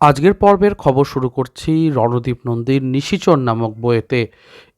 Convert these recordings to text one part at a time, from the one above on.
আজকের পর্বের খবর শুরু করছি রণদীপ নন্দীর নিশিচর নামক বইয়েতে।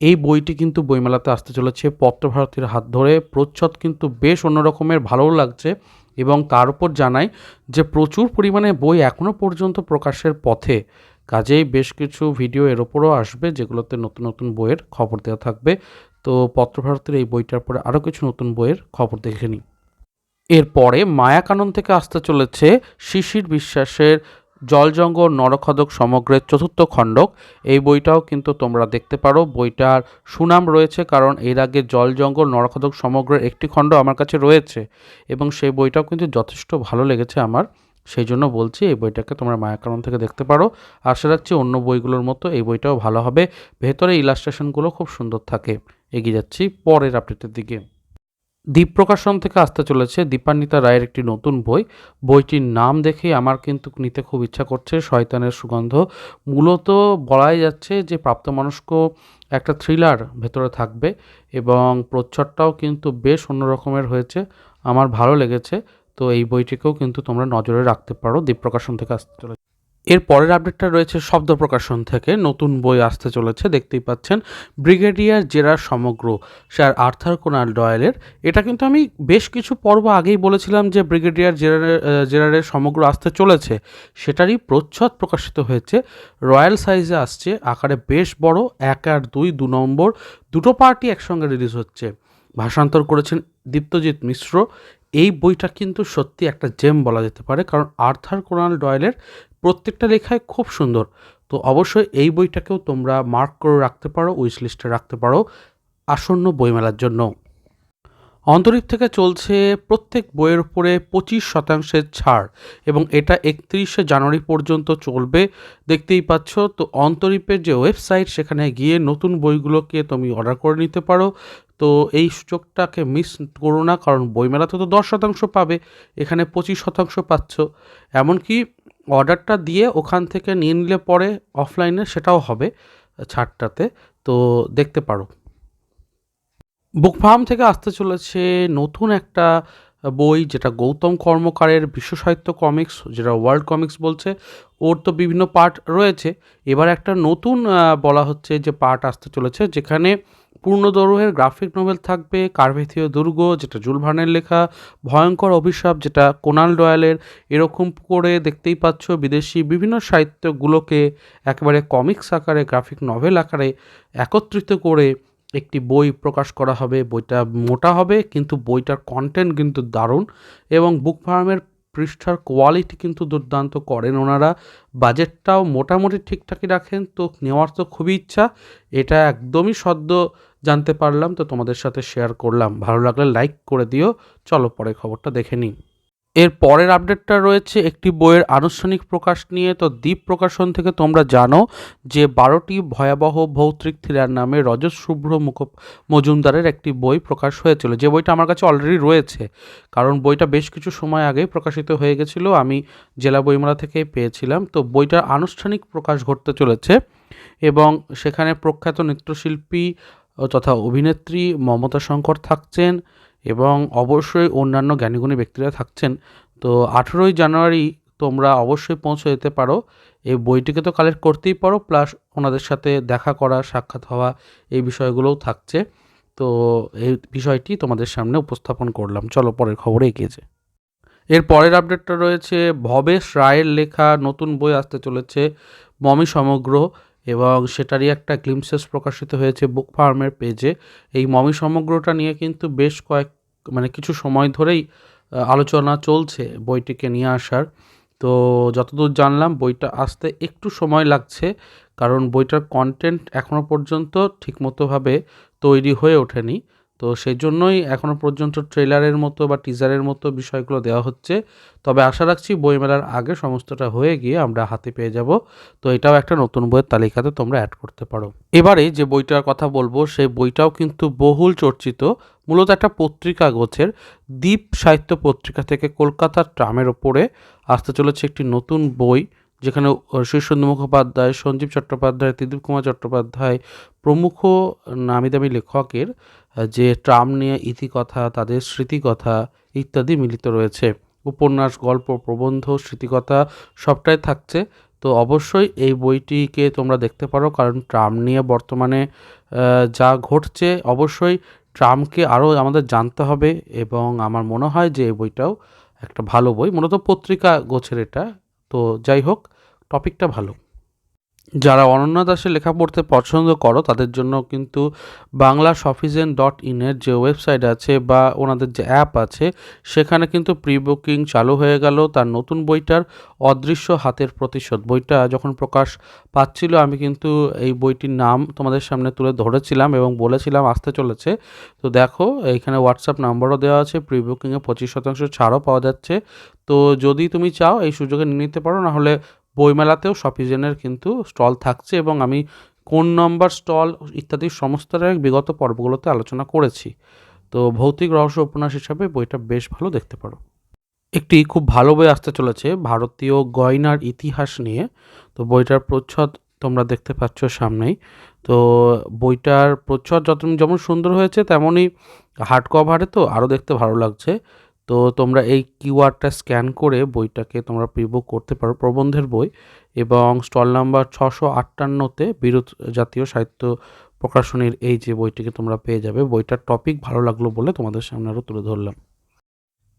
এই বইটি কিন্তু বইমেলাতে আসতে চলেছে, পত্রভারতীর হাত ধরে। প্রচ্ছদ কিন্তু বেশ অন্যরকমের ভালোও লাগছে এবং তার উপর জানাই যে প্রচুর পরিমাণে বই এখনও পর্যন্ত প্রকাশের পথে। কাজেই বেশ কিছু ভিডিও এর ওপরও আসবে, যেগুলোতে নতুন নতুন বইয়ের খবর দেওয়া থাকবে। তো পত্রভারতীর এই বইটার পরে আরও কিছু নতুন বইয়ের খবর দেখে নিই। এরপরে মায়াকানন থেকে আসতে চলেছে শিশির বিশ্বাসের জলজঙ্গল নরখদক সমগ্রের চতুর্থ খণ্ডক। এই বইটাও কিন্তু তোমরা দেখতে পারো। বইটার সুনাম রয়েছে কারণ এর আগে জলজঙ্গল নরখদক সমগ্রের একটি খণ্ড আমার কাছে রয়েছে এবং সেই বইটাও কিন্তু যথেষ্ট ভালো লেগেছে আমার। সেই জন্য বলছি এই বইটাকে তোমরা মায়াকানন থেকে দেখতে পারো। আশা রাখছি অন্য বইগুলোর মতো এই বইটাও ভালো হবে। ভেতরে ইলাস্ট্রেশনগুলো খুব সুন্দর থাকে। এগিয়ে যাচ্ছি পরের আপডেটের দিকে। দ্বীপ প্রকাশন থেকে আসতে চলেছে দীপান্বিতা রায়ের একটি নতুন বই। বইটির নাম দেখে আমার কিন্তু নিতে খুব ইচ্ছা করছে, শয়তানের সুগন্ধ। মূলত বলাই যাচ্ছে যে প্রাপ্তমনস্ক একটা থ্রিলার ভেতরে থাকবে এবং প্রচ্ছদটাও কিন্তু বেশ অন্য রকমের হয়েছে, আমার ভালো লেগেছে। তো এই বইটিকেও কিন্তু তোমরা নজরে রাখতে পারো দ্বীপ প্রকাশন থেকে আসতে চলেছে। এর পরের আপডেটটা রয়েছে শব্দ প্রকাশন থেকে। নতুন বই আসতে চলেছে, দেখতেই পাচ্ছেন। ব্রিগেডিয়ার জেরার সমগ্র স্যার আর্থার কোনাল ডয়েলের। এটা কিন্তু আমি বেশ কিছু পর্ব আগেই বলেছিলাম যে ব্রিগেডিয়ার জেরারের জেরারের সমগ্র আসতে চলেছে। সেটারই প্রচ্ছদ প্রকাশিত হয়েছে। রয়্যাল সাইজে আসছে, আকারে বেশ বড়, এক আর দুই, দু নম্বর। দুটো পার্টি একসঙ্গে রিলিজ হচ্ছে। ভাষান্তর করেছেন দীপ্তজিৎ মিশ্র। এই বইটা কিন্তু সত্যি একটা জেম বলা যেতে পারে, কারণ আর্থার কোনাল ডয়েলের প্রত্যেকটা লেখায় খুব সুন্দর। তো অবশ্যই এই বইটাকেও তোমরা মার্ক করে রাখতে পারো উইশ লিস্টে রাখতে পারো আসন্ন বইমেলার জন্য। অন্তরীপ থেকে চলছে প্রত্যেক বইয়ের উপরে পঁচিশ শতাংশের ছাড় এবং এটা একত্রিশে জানুয়ারি পর্যন্ত চলবে। দেখতেই পাচ্ছ, তো অন্তরীপের যে ওয়েবসাইট সেখানে গিয়ে নতুন বইগুলোকে তুমি অর্ডার করে নিতে পারো। তো এই সুযোগটাকে মিস করো না, কারণ বইমেলাতে তো দশ শতাংশ পাবে, এখানে পঁচিশ শতাংশ পাচ্ছ। এমনকি অর্ডারটা দিয়ে ওখান থেকে নিয়ে নিলে পরে অফলাইনে সেটাও হবে ছাড়টাতে, তো দেখতে পারো। বুক ফার্ম থেকে আসতে চলেছে নতুন একটা বই, যেটা গৌতম কর্মকারের বিশ্ব সাহিত্য কমিক্স যেটা ওয়ার্ল্ড কমিক্স বলছে, ওর তো বিভিন্ন পার্ট রয়েছে। এবার একটা নতুন বলা হচ্ছে যে পার্ট আসতে চলেছে, যেখানে পূর্ণদৈর্ঘ্যের গ্রাফিক নোভেল থাকবে, কার্ভেথীয় দুর্গ, যেটা জুল ভার্নের লেখা, ভয়ঙ্কর অভিশাপ, যেটা কোনাল ডয়ালের এরকম করে দেখতেই পাচ্ছ বিদেশি বিভিন্ন সাহিত্যগুলোকে একেবারে কমিক্স আকারে গ্রাফিক নভেল আকারে একত্রিত করে একটি বই প্রকাশ করা হবে, বইটা মোটা হবে, কিন্তু বইটার কন্টেন্ট কিন্তু দারুণ এবং বুক ফার্মের পৃষ্ঠার কোয়ালিটি কিন্তু দুর্দান্ত করেন ওনারা। বাজেটটাও মোটামুটি ঠিকঠাকই রাখেন, তো নেওয়ার তো খুবই ইচ্ছা। এটা একদমই সদ্য জানতে পারলাম, তো তোমাদের সাথে শেয়ার করলাম। ভালো লাগলে লাইক করে দিও। চলো পরে খবরটা দেখে নিই। এর পরের আপডেটটা রয়েছে একটি বইয়ের আনুষ্ঠানিক প্রকাশ নিয়ে। তো দ্বীপ প্রকাশন থেকে তোমরা জানো যে বারোটি ভয়াবহ ভৌত্রিক থ্রিলার নামে রজত শুভ্র মুখ মজুমদারের একটি বই প্রকাশ হয়েছিল। যে বইটা আমার কাছে অলরেডি রয়েছে, কারণ বইটা বেশ কিছু সময় আগেই প্রকাশিত হয়ে গেছিল, আমি জেলা বইমেলা থেকে পেয়েছিলাম। তো বইটার আনুষ্ঠানিক প্রকাশ ঘটতে চলেছে এবং সেখানে প্রখ্যাত নৃত্যশিল্পী তথা অভিনেত্রী মমতা শঙ্কর থাকছেন। এবং অবশ্যই অন্যান্য জ্ঞানীগুণী ব্যক্তিরা থাকছেন। তো আঠেরোই জানুয়ারি তোমরা অবশ্যই পৌঁছে যেতে পারো। এই বইটিকে তো কালেক্ট করতেই পারো প্লাস ওনাদের সাথে দেখা করা, সাক্ষাৎ হওয়া এই বিষয়গুলোও থাকছে। তো এই বিষয়টি তোমাদের সামনে উপস্থাপন করলাম। চলো পরের খবরে এগিয়েছে এর পরের আপডেটটা রয়েছে, ভবেশ রায়ের লেখা নতুন বই আসতে চলেছে, মমি সমগ্র, এবং সেটারই একটা গ্লিমসেস প্রকাশিত হয়েছে বুক ফার্মের পেজে এই মমি সমগ্রটা নিয়ে কিন্তু বেশ কয়েক মানে কিছু সময় ধরেই আলোচনা চলছে বইটিকে নিয়ে আসার। তো যতদূর জানলাম, বইটা আসতে একটু সময় লাগছে, কারণ বইটার কন্টেন্ট এখনও পর্যন্ত ঠিকমতোভাবে তৈরি হয়ে ওঠেনি। তো সেই জন্যই এখনও পর্যন্ত ট্রেলারের মতো বা টিজারের মতো বিষয়গুলো দেওয়া হচ্ছে। তবে আশা রাখছি বইমেলার আগে সমস্তটা হয়ে গিয়ে আমরা হাতে পেয়ে যাব। তো এটাও একটা নতুন বইয়ের তালিকাতে তোমরা অ্যাড করতে পারো। এবারে যে বইটার কথা বলব, সেই বইটাও কিন্তু বহুল চর্চিত। মূলত একটা পত্রিকা গোছের, দ্বীপ সাহিত্য পত্রিকা থেকে কলকাতার ট্রামের ওপরে আসতে চলেছে একটি নতুন বই। যেখানে শীর্ষেন্দু মুখোপাধ্যায়, সঞ্জীব চট্টোপাধ্যায়, ত্রিদীপ কুমার চট্টোপাধ্যায় প্রমুখ নামি দামি লেখকের যে ট্রাম নিয়ে ইতিকথা, তাদের স্মৃতিকথা ইত্যাদি মিলিত রয়েছে। উপন্যাস, গল্প, প্রবন্ধ, স্মৃতিকথা সবটাই থাকছে। তো অবশ্যই এই বইটিকে তোমরা দেখতে পারো, কারণ ট্রাম নিয়ে বর্তমানে যা ঘটছে, অবশ্যই ট্রামকে আরও আমাদের জানতে হবে এবং আমার মনে হয় যে এই বইটাও একটা ভালো বই। মূলত পত্রিকা গোছের এটা তো যাই হোক টপিকটা ভালো। যারা অনন্যা দাসের লেখা পড়তে পছন্দ করো, তাদের জন্য কিন্তু বাংলা সফিজেন ডট ইনের যে ওয়েবসাইট আছে বা ওনাদের যে অ্যাপ আছে, সেখানে কিন্তু প্রি বুকিং চালু হয়ে গেল। তার নতুন বইটার অদৃশ্য হাতের প্রতিশোধ। বইটা যখন প্রকাশ পাচ্ছিল, আমি কিন্তু এই বইটির নাম তোমাদের সামনে তুলে ধরেছিলাম এবং বলেছিলাম, আসতে চলেছে। তো দেখো এইখানে হোয়াটসঅ্যাপ নাম্বারও দেওয়া আছে প্রি বুকিংয়ে পঁচিশ শতাংশ ছাড়ও পাওয়া যাচ্ছে। তো যদি তুমি চাও, এই সুযোগে নিতে পারো না হলে বইমেলাতেও সফিজেনের কিন্তু স্টল থাকছে এবং আমি কোন নম্বর স্টল ইত্যাদি সমস্তটাই বিগত পর্বগুলোতে আলোচনা করেছি। তো ভৌতিক রহস্য উপন্যাস হিসাবে বইটা বেশ ভালো দেখতে পারো। একটি খুব ভালো বই আসতে চলেছে ভারতীয় গয়নার ইতিহাস নিয়ে। তো বইটার প্রচ্ছদ তোমরা দেখতে পাচ্ছ সামনেই। তো বইটার প্রচ্ছদ যত যেমন সুন্দর হয়েছে তেমনই হার্ড কভারে তো আরও দেখতে ভালো লাগছে। তো তোমরা এই কিউআরটা স্ক্যান করে বইটাকে তোমরা প্রিবুক করতে পারো, প্রবন্ধের বই। এবং স্টল নাম্বার ছশো আটান্নতে বিরোধ জাতীয় সাহিত্য প্রকাশনীর এই যে বইটিকে তোমরা পেয়ে যাবে, বইটার টপিক ভালো লাগল বলে তোমাদের সামনে আরও তুলে ধরলাম।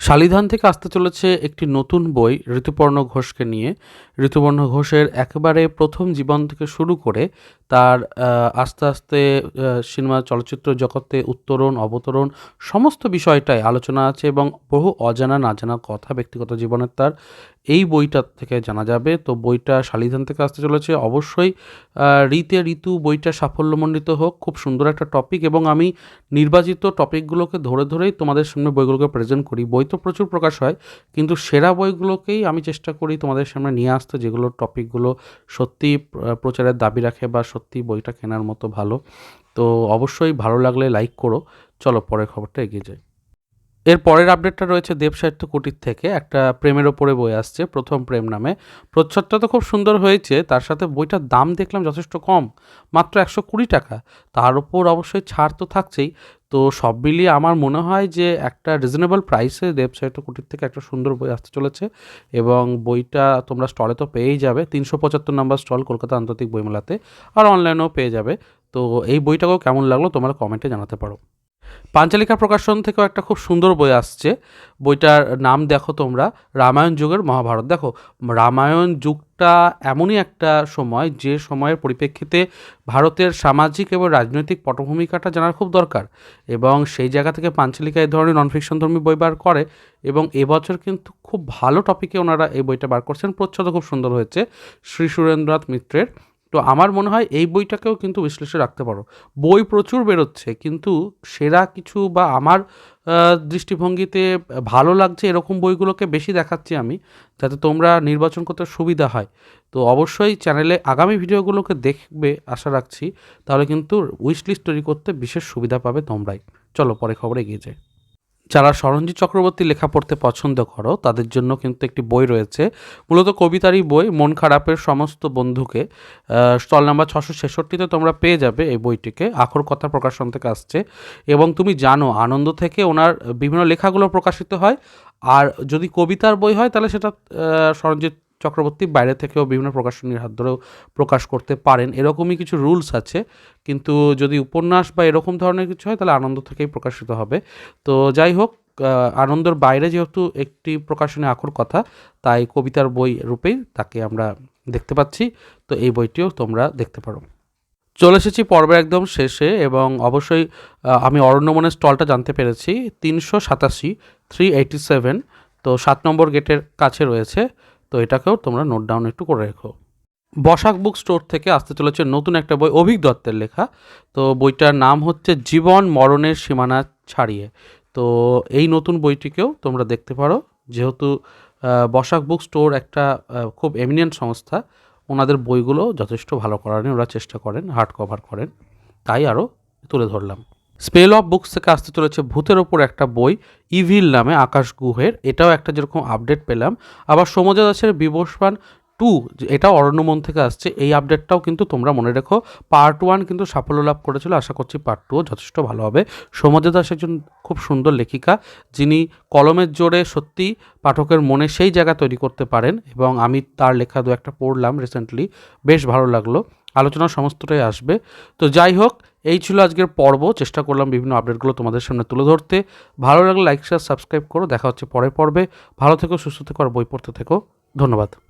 শালিধান থেকে আসতে চলেছে একটি নতুন বই, ঋতুপর্ণ ঘোষকে নিয়ে। ঋতুপর্ণ ঘোষের একেবারে প্রথম জীবন থেকে শুরু করে তার আস্তে আস্তে সিনেমা চলচ্চিত্র জগতে উত্তরণ, অবতরণ, সমস্ত বিষয়টাই আলোচনা আছে এবং বহু অজানা না জানা কথা ব্যক্তিগত জীবনের তার এই বইটা থেকে জানা যাবে। তো বইটা শালিধান থেকে আসতে চলেছে। অবশ্যই ঋতে ঋতু বইটা সাফল্যমণ্ডিত হোক। খুব সুন্দর একটা টপিক এবং আমি নির্বাচিত টপিকগুলোকে ধরে ধরেই তোমাদের সামনে বইগুলোকে প্রেজেন্ট করি। বই তো প্রচুর প্রকাশ হয়, কিন্তু সেরা বইগুলোকেই আমি চেষ্টা করি তোমাদের সামনে নিয়ে আসতে, যেগুলো টপিকগুলো সত্যি প্রচারের দাবি রাখে বা সত্যি বইটা কেনার মতো ভালো। তো অবশ্যই ভালো লাগলে লাইক করো। চলো পরের খবরটা এগিয়ে যাই। এর পরের আপডেটটা রয়েছে দেব সাহিত্য কুটির থেকে। একটা প্রেমের ওপরে বই আসছে, প্রথম প্রেম নামে। প্রচ্ছদটা তো খুব সুন্দর হয়েছে, তার সাথে বইটার দাম দেখলাম যথেষ্ট কম, মাত্র একশো কুড়ি টাকা। তার উপর অবশ্যই ছাড় তো থাকছেই। তো সব মিলিয়ে আমার মনে হয় যে একটা রিজনেবল প্রাইসে দেব সাহিত্য কুটির থেকে একটা সুন্দর বই আসতে চলেছে এবং বইটা তোমরা স্টলে তো পেয়েই যাবে, তিনশো পঁচাত্তর নম্বর স্টল কলকাতা আন্তর্জাতিক বইমেলাতে, আর অনলাইনেও পেয়ে যাবে। তো এই বইটাকেও কেমন লাগল তোমরা কমেন্টে জানাতে পারো। পাঞ্চালিকা প্রকাশন থেকেও একটা খুব সুন্দর বই আসছে। বইটার নাম দেখো তোমরা, রামায়ণ যুগের মহাভারত। দেখো, রামায়ণ যুগটা এমনই একটা সময়, যে সময়ের পরিপ্রেক্ষিতে ভারতের সামাজিক এবং রাজনৈতিক পটভূমিকাটা জানার খুব দরকার। এবং সেই জায়গা থেকে পাঞ্চালিকা এই ধরনের নন ফিকশন ধর্মী বই বার করে, এবং এবছর কিন্তু খুব ভালো টপিকে ওনারা এই বইটা বার করছেন। প্রচ্ছদ খুব সুন্দর হয়েছে। শ্রী সুরেন্দ্রনাথ মিত্রের তো আমার মনে হয় এই বইটাকেও কিন্তু বিশ্লেষে রাখতে পারো। বই প্রচুর বেরোচ্ছে, কিন্তু সেরা কিছু বা আমার দৃষ্টিভঙ্গিতে ভালো লাগছে এরকম বইগুলোকে বেশি দেখাচ্ছি আমি, যাতে তোমরা নির্বাচন করতে সুবিধা হয়। তো অবশ্যই চ্যানেলে আগামী ভিডিওগুলোকে দেখবে আশা রাখছি, তাহলে কিন্তু উইশ লিস্ট তৈরি করতে বিশেষ সুবিধা পাবে তোমরাই। চলো পরে খবরে এগিয়ে যাই। যারা স্মরণজিৎ চক্রবর্তী লেখা পড়তে পছন্দ করো তাদের জন্য কিন্তু একটি বই রয়েছে। মূলত কবিতারই বই মন খারাপের সমস্ত বন্ধুকে স্টল নাম্বার ছশো ছেষট্টিতে তোমরা পেয়ে যাবে এই বইটিকে। আখর কথা প্রকাশন থেকে আসছে এবং তুমি জানো আনন্দ থেকে ওনার বিভিন্ন লেখাগুলো প্রকাশিত হয়। আর যদি কবিতার বই হয় তাহলে সেটা আহ, সরঞ্জিৎ চক্রবর্তী বাইরে থেকেও বিভিন্ন প্রকাশনীর হাত ধরেও প্রকাশ করতে পারেন। এরকমই কিছু রুলস আছে, কিন্তু যদি উপন্যাস বা এরকম ধরনের কিছু হয়, তাহলে আনন্দ থেকেই প্রকাশিত হবে। তো যাই হোক আনন্দর বাইরে যেহেতু একটি প্রকাশনী আখর কথা, তাই কবিতার বই রূপেই তাকে আমরা দেখতে পাচ্ছি। তো এই বইটিও তোমরা দেখতে পারো। চলে এসেছি পর্বের একদম শেষে, এবং অবশ্যই আমি অরণ্যমনের স্টলটা জানতে পেরেছি। তিনশো সাতাশি থ্রি এইটি সেভেন তো সাত নম্বর গেটের কাছে রয়েছে। তো এটাকেও তোমরা নোট ডাউন একটু করে রেখো। বসাক বুক স্টোর থেকে আসতে চলেছে নতুন একটা বই, অভিক দত্তের লেখা। তো বইটার নাম হচ্ছে জীবন মরণের সীমানা ছাড়িয়ে। তো এই নতুন বইটিকেও তোমরা দেখতে পারো। যেহেতু বসাক বুক স্টোর একটা খুব এমিনিয়েন্ট সংস্থা, ওনাদের বইগুলো যথেষ্ট ভালো করার ওরা চেষ্টা করেন হার্ড কভার করেন। তাই আরও তুলে ধরলাম। স্পেল অফ বুকস থেকে আসতে চলেছে ভূতের ওপর একটা বই ইভিল নামে আকাশ গুহের এটাও একটা যেরকম আপডেট পেলাম। আবার সমুদ্র দাসের বিবস্বান টু এটাও অরণ্যমন থেকে আসছে। এই আপডেটটাও কিন্তু তোমরা মনে রেখো। পার্ট ওয়ান কিন্তু সাফল্য লাভ করেছিল। আশা করছি পার্ট টুও যথেষ্ট ভালো হবে। সৌমদ্য দাস একজন খুব সুন্দর লেখিকা। যিনি কলমের জোরে সত্যি পাঠকের মনে সেই জায়গা তৈরি করতে পারেন এবং আমি তার লেখা দু একটা পড়লাম রিসেন্টলি বেশ ভালো লাগল। আলোচনা সমস্তটাই আসবে। তো যাই হোক, এই ছিল আজকের পর্ব। চেষ্টা করলাম বিভিন্ন আপডেটগুলো তোমাদের সামনে তুলে ধরতে। ভালো লাগলে লাইক শেয়ার সাবস্ক্রাইব করো। দেখা হচ্ছে পরের পর্বে। ভালো থেকো, সুস্থ থেকো, আর বই পড়তে থেকো। ধন্যবাদ।